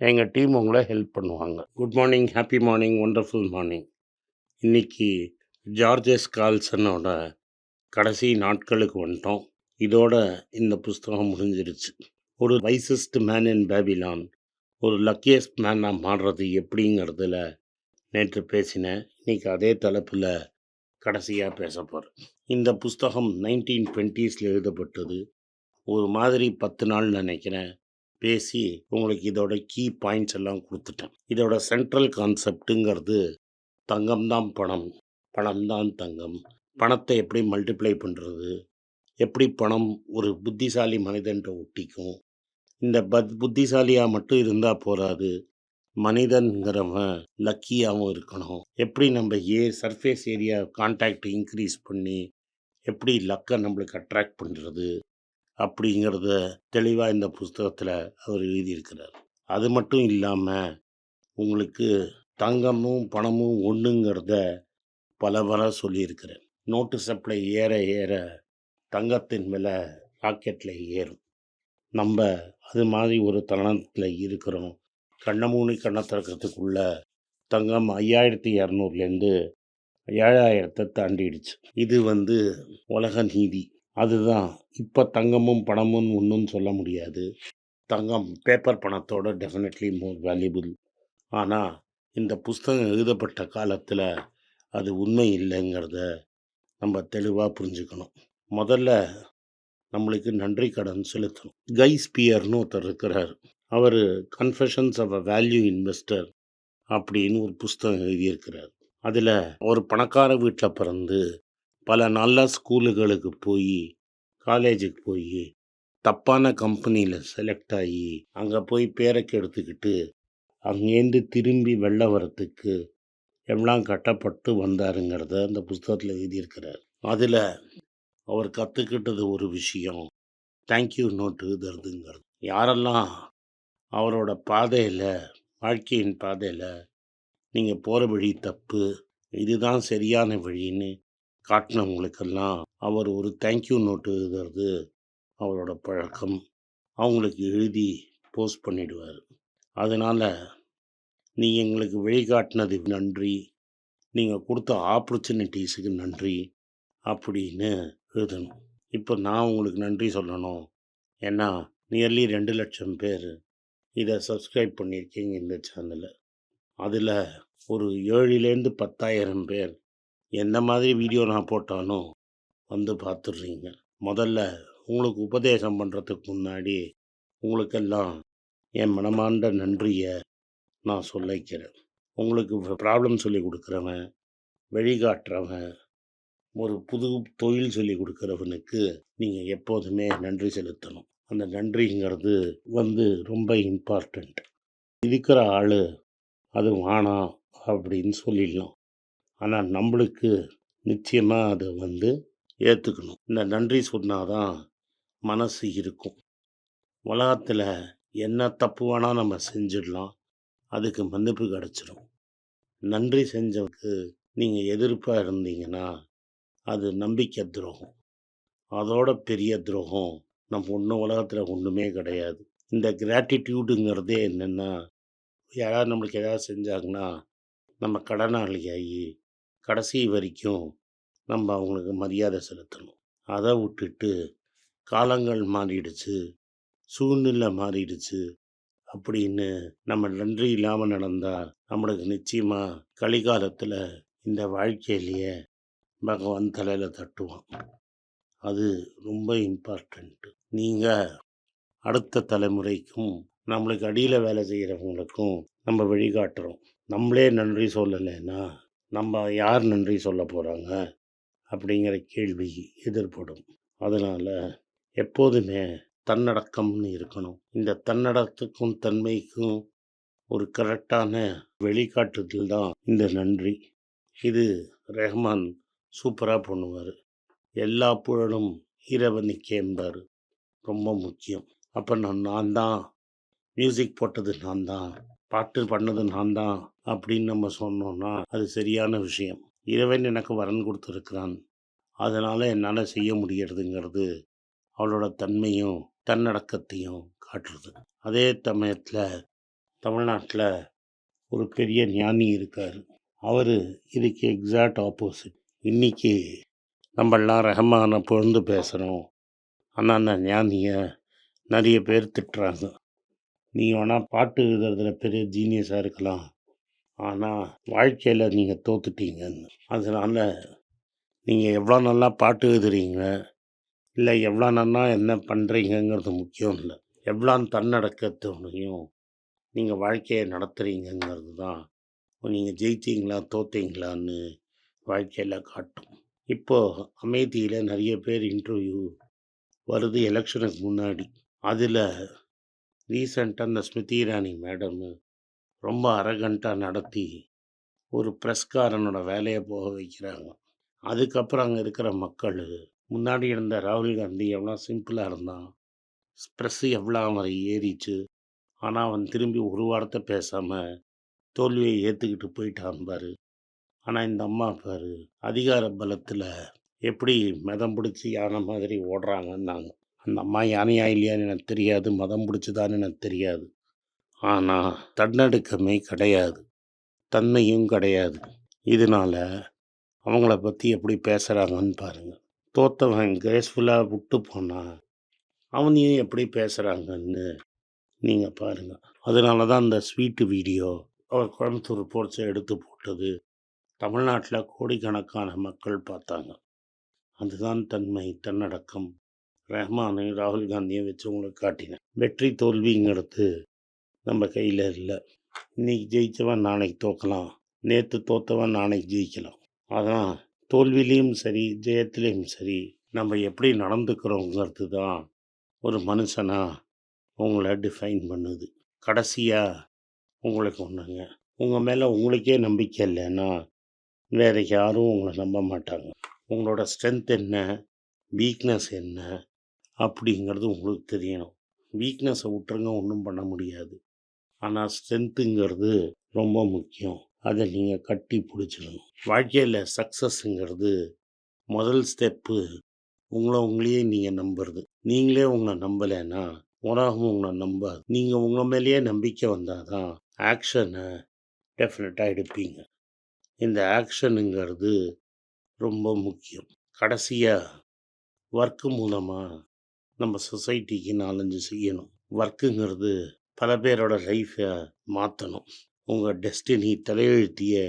எங்கள் டீம் உங்களை ஹெல்ப் பண்ணுவாங்க. Good morning, happy morning, wonderful morning. இன்னைக்கு ஜார்ஜஸ் கால்சனோட கடைசி நாட்களுக்கு வந்துட்டோம். இதோட இந்த புஸ்தகம் முடிஞ்சிருச்சு. ஒரு வைசஸ்ட் மேன் இன் பேபிலான், ஒரு லக்கியஸ்ட் மேனாக மாறுறது எப்படிங்கிறதுல நேற்று பேசினேன். இன்னைக்கு அதே தலைப்பில் கடைசியாக பேச போகிறேன் இந்த புஸ்தகம் 1920ஸ்ல எழுதப்பட்டது. ஒரு மாதிரி 10 நாள் நினைக்கிறேன் பேசி உங்களுக்கு இதோட கீ பாயிண்ட்ஸ் எல்லாம் கொடுத்துட்டேன் இதோட சென்ட்ரல் கான்செப்டுங்கிறது தங்கம் தான் பணம், பணம் தான் தங்கம். பணத்தை எப்படி மல்டிப்ளை பண்ணுறது எப்படி பணம் ஒரு புத்திசாலி மனிதன்ட்ட ஒட்டிக்கும்? இந்த பத் புத்திசாலியாக மட்டும் இருந்தால் போகாது மனிதன்கிறவன் லக்கியாகவும் இருக்கணும். எப்படி நம்ம a surface area contact increase பண்ணி, எப்படி லக்கை நம்மளுக்கு அட்ராக்ட் பண்ணுறது அப்படிங்கிறத தெளிவாக இந்த புஸ்தகத்தில் அவர் எழுதியிருக்கிறார். அது மட்டும் இல்லாமல் உங்களுக்கு தங்கமும், பணமும் ஒன்றுங்கிறத பல பல சொல்லியிருக்கிறேன். நோட்டு சப்ளை ஏற ஏற தங்கத்தின் விலை ராக்கெட்டில் ஏறும். நம்ம அது மாதிரி ஒரு தருணத்தில் இருக்கிறோம். கண்ணமூனி கண்ண திறக்கிறதுக்குள்ள தங்கம் 5200லேருந்து 7000த்த தாண்டிடுச்சு. இது வந்து உலக நீதி. அதுதான் இப்போ தங்கமும், பணமும் ஒன்றும் சொல்ல முடியாது. தங்கம் பேப்பர் பணத்தோட டெஃபினெட்லி மோர் வேல்யூபிள். ஆனால் இந்த புஸ்தகம் எழுதப்பட்ட காலத்தில் அது உண்மை இல்லைங்கிறத நம்ம தெளிவாக புரிஞ்சுக்கணும். முதல்ல நம்மளுக்கு நன்றி கடன் செலுத்தணும். கைஸ்பியர்னு ஒருத்தர் இருக்கிறாரு. அவர் confessions of a value investor அப்படின்னு ஒரு புஸ்தகம் எழுதியிருக்கிறார். அதில் ஒரு பணக்கார வீட்டில் பிறந்து, பல நல்ல ஸ்கூலுகளுக்கு போய் காலேஜுக்கு போய் தப்பான கம்பெனியில் செலக்ட் ஆகி அங்கே போய் பேர கெடுத்துக்கிட்டு, அங்கேருந்து திரும்பி வெளில வரத்துக்கு எல்லாம் கட்டப்பட்டு வந்தாருங்கிறத அந்த புஸ்தகத்தில் எழுதியிருக்கிறார். அதில் அவர் கற்றுக்கிட்டது ஒரு விஷயம். தேங்க் யூ நோட் எழுதுறதுங்கிறது. யாரெல்லாம் அவரோட பாதையில் வாழ்க்கையின் பாதையில் நீங்கள் போகிற வழி தப்பு, இதுதான் சரியான வழின்னு காட்டினவங்களுக்கெல்லாம் அவர் ஒரு தேங்க்யூ நோட்டு எழுதுறது அவரோட பழக்கம். அவங்களுக்கு எழுதி போஸ்ட் பண்ணிடுவார் அதனால் நீங்கள் எங்களுக்கு வழிகாட்டினது நன்றி. நீங்கள் கொடுத்த ஆப்பர்ச்சுனிட்டிஸுக்கு நன்றி. அப்படின்னு எழுதணும். இப்போ நான் உங்களுக்கு நன்றி சொல்லணும். ஏன்னா, நியர்லி ரெண்டு லட்சம் பேர் இதை சப்ஸ்கிரைப் பண்ணியிருக்கீங்க இந்த சேனலில் அதில் ஒரு 7லேருந்து 10,000 பேர் எந்த மாதிரி வீடியோ நான் போட்டாலும் வந்து பார்த்துடுறீங்க. முதல்ல உங்களுக்கு உபதேசம் பண்ணுறதுக்கு முன்னாடி, உங்களுக்கெல்லாம் என் மனமார்ந்த நன்றியை நான் சொல்லிக்கிறேன். உங்களுக்கு ப்ராப்ளம் சொல்லிக் கொடுக்குறவன் வழிகாட்டுறவன், ஒரு புது தொழில் சொல்லி கொடுக்குறவனுக்கு நீங்கள் எப்போதுமே நன்றி செலுத்தணும். அந்த நன்றிங்கிறது வந்து ரொம்ப இம்பார்ட்டண்ட் இருக்கிற ஆள் அது வானா அப்படின்னு சொல்லிடலாம். ஆனால் நம்மளுக்கு நிச்சயமாக அதை வந்து ஏற்றுக்கணும் இந்த நன்றி சொன்னால் தான் மனசு இருக்கும். உலகத்தில் என்ன தப்பு வேணால் நம்ம செஞ்சிடலாம். அதுக்கு மன்னிப்பு கிடச்சிடும் நன்றி செஞ்சவுக்கு நீங்கள் எதிர்ப்பாக இருந்தீங்கன்னா, அது நம்பிக்கை துரோகம். அதோட பெரிய துரோகம் நம்ம ஒன்றும் உலகத்தில் ஒன்றுமே கிடையாது. இந்த கிராட்டிடியூடுங்கிறதே என்னென்னா யாராவது நம்மளுக்கு ஏதாவது செஞ்சாங்கன்னா, நம்ம கடனாளி ஆகி கடைசி வரைக்கும் நம்ம அவங்களுக்கு மரியாதை செலுத்தணும். அதை விட்டுட்டு காலங்கள் மாறிடுச்சு, சூழ்நிலை மாறிடுச்சு அப்படின்னு நம்ம நன்றி இல்லாமல் நடந்தால் நம்மளுக்கு நிச்சயமாக கலிகாலத்தில் இந்த வாழ்க்கையிலேயே பகவான் தலையில் தட்டுவான். அது ரொம்ப இம்பார்ட்டண்ட்டு நீங்கள் அடுத்த தலைமுறைக்கும், நம்மளுக்கு அடியில் வேலை செய்கிறவங்களுக்கும் நம்ம வழிகாட்டுறோம். நம்மளே நன்றி சொல்லலைன்னா, நம்ம யார் நன்றி சொல்ல போகிறாங்க அப்படிங்கிற கேள்வி எதிர்படும். அதனால் எப்போதுமே தன்னடக்கம்னு இருக்கணும். இந்த தன்னடக்கத்துக்கும், தன்மைக்கும் ஒரு கரெக்டான வெளிக்காட்டுதல் தான் இந்த நன்றி. இது ரஹ்மான் சூப்பராக பண்ணுவார். எல்லா புழலும் இறைவனுக்கே என்பார். ரொம்ப முக்கியம். அப்போ நான் நான் தான் மியூசிக் போட்டது நான் தான். பாட்டு பண்ணது நான் தான் அப்படின்னு நம்ம சொன்னோம்னா அது சரியான விஷயம். இறைவன் எனக்கு வரன் கொடுத்துருக்கிறான். அதனால் என்னால் செய்ய முடியறதுங்கிறது அவளோட தன்மையும் தன்னடக்கத்தையும் காட்டுறது. அதே சமயத்தில் தமிழ்நாட்டில் ஒரு பெரிய ஞானி இருக்கார். அவர் இதுக்கு எக்ஸாக்ட் ஆப்போசிட் இன்றைக்கி நம்மளாம் ரஹ்மானை புகழ்ந்து பேசுகிறோம் ஆனால் அந்த ஞானியை நிறைய பேர் திட்டுறாங்க. நீங்கள் வேணால் பாட்டு எழுதுறதுல பெரிய ஜீனியஸாக இருக்கலாம். ஆனால் வாழ்க்கையில் நீங்கள் தோத்துட்டீங்கன்னு. அதனால் நீங்கள் எவ்வளோ நல்லா பாட்டு எழுதுறீங்க இல்லை எவ்வளோ நல்லா என்ன பண்ணுறீங்கங்கிறது முக்கியம் இல்லை. எவ்வளோ தன்னடக்கத்தோடையும் நீங்கள் வாழ்க்கையை நடத்துகிறீங்கங்கிறது தான் நீங்கள் ஜெயித்தீங்களா தோத்தீங்களான்னு வாழ்க்கையில் காட்டும். இப்போது அமைதியில் நிறைய பேர் இன்டர்வியூ வருது எலெக்ஷனுக்கு முன்னாடி. அதில் ரீசண்டாக அந்த ஸ்மிருதி இரானி மேடம் ரொம்ப அரகண்ட்டாக நடத்தி ஒரு ப்ரெஸ்காரனோட வேலையை போக வைக்கிறாங்க. அதுக்கப்புறம் அங்கே இருக்கிற மக்கள் முன்னாடி இருந்த ராகுல் காந்தி எவ்வளோ சிம்பிளாக இருந்தான் ப்ரெஸ்ஸு எவ்வளோ அவரை ஏறிச்சு ஆனால் அவன் திரும்பி ஒரு வார்த்தை பேசாமல் தோல்வியை ஏற்றுக்கிட்டு போயிட்டான் பாரு. ஆனால் இந்த அம்மா பாரு அதிகார பலத்தில் எப்படி மதம் பிடிச்சி யானை மாதிரி ஓடுறாங்கன்னாங்க. அந்த அம்மா யானையா இல்லையான்னு எனக்கு தெரியாது. மதம் பிடிச்சதான்னு எனக்கு தெரியாது. ஆனால் தன்னடுக்கமே கிடையாது. தன்மையும் கிடையாது. இதனால அவங்கள பற்றி எப்படி பேசுகிறாங்கன்னு பாருங்கள் தோத்தவன் கிரேஸ்ஃபுல்லாக விட்டு போனான் அவனையும் எப்படி பேசுகிறாங்கன்னு நீங்கள் பாருங்கள் அதனால தான் அந்த ஸ்வீட்டு வீடியோ அவர் கோயம்புத்தூர் ரிப்போர்ட்ஸை எடுத்து போட்டது தமிழ்நாட்டில் கோடிக்கணக்கான மக்கள் பார்த்தாங்க. அதுதான் தன்மை தன்னடக்கம். ரஹ்மானையும் ராகுல் காந்தியை வச்சு உங்களுக்கு காட்டினேன் வெற்றி தோல்விங்கிறது நம்ம கையில் இல்லை. இன்னைக்கு ஜெயித்தவன் நாளைக்கு தோக்கலாம் நேற்று தோத்தவன் நாளைக்கு ஜெயிக்கலாம். அதான் தோல்விலையும் சரி ஜெயத்திலையும் சரி நம்ம எப்படி நடந்துக்கிறோங்கிறது தான் ஒரு மனுஷனாக உங்களை டிஃபைன் பண்ணுது. கடைசியாக உங்களுக்கு ஒன்றுங்க உங்கள் மேலே உங்களுக்கே நம்பிக்கை இல்லைன்னா வேறு யாரும் உங்களை நம்ப மாட்டாங்க. உங்களோட ஸ்ட்ரென்த் என்ன? வீக்னஸ் என்ன? அப்படிங்கிறது உங்களுக்கு தெரியணும். வீக்னஸை விட்டுருங்க ஒன்றும் பண்ண முடியாது. ஆனால் ஸ்ட்ரென்த்துங்கிறது ரொம்ப முக்கியம். அதை நீங்கள் கட்டி பிடிச்சிடணும். வாழ்க்கையில் சக்ஸஸ்ங்கிறது முதல் ஸ்டெப்பு உங்களை உங்களையே நீங்கள் நம்புறது. நீங்களே உங்களை நம்பலைன்னா உலகம் உங்களை நம்பாது. நீங்கள் உங்கள் மேலேயே நம்பிக்கை வந்தால் தான் ஆக்ஷனை டெஃபினட்டாக எடுப்பீங்க. இந்த ஆக்ஷனுங்கிறது ரொம்ப முக்கியம். கடைசியாக ஒர்க்கு மூலமாக நம்ம சொசைட்டிக்கு நாலஞ்சு செய்யணும். ஒர்க்குங்கிறது பல பேரோட லைஃப்பை மாற்றணும் உங்கள் டெஸ்டினி தலையெழுத்தியை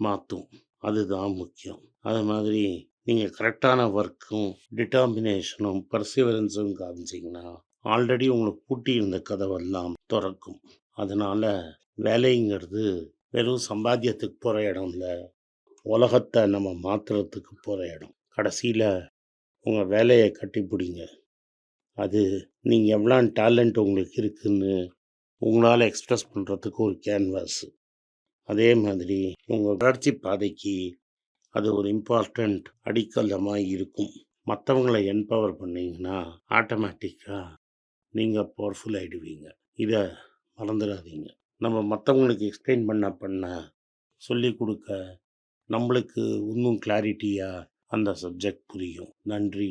மாற்றும் அதுதான் முக்கியம். அது மாதிரி நீங்கள் கரெக்டான ஒர்க்கும் டிட்டர்மினேஷனும் பர்சிவரன்ஸும் காமிச்சிங்கன்னா ஆல்ரெடி உங்களுக்கு பூட்டி இருந்த கதவெல்லாம் திறக்கும். அதனால் வேலைங்கிறது வெறும் சம்பாத்தியத்துக்கு போகிற இடம் இல்லை. உலகத்தை நம்ம மாற்றுறதுக்கு போகிற இடம். கடைசியில் உங்கள் வேலையை கட்டிப்பிடிங்க. அது நீங்கள் எவ்வளோ டேலண்ட் உங்களுக்கு இருக்குதுன்னு உங்களால் எக்ஸ்ப்ரெஸ் பண்ணுறதுக்கு ஒரு கேன்வாஸ். அதே மாதிரி உங்கள் வளர்ச்சி பாதைக்கு அது ஒரு இம்பார்ட்டண்ட் அடிக்கல்லமாக இருக்கும். மற்றவங்களை என்பவர் பண்ணீங்கன்னா ஆட்டோமேட்டிக்காக நீங்கள் பவர்ஃபுல் ஆகிடுவீங்க இதை மறந்துடாதீங்க நம்ம மற்றவங்களுக்கு எக்ஸ்பிளைன் பண்ண பண்ண சொல்லி கொடுக்க நம்மளுக்கு இன்னும் கிளாரிட்டியாக அந்த சப்ஜெக்ட் புரியும். நன்றி.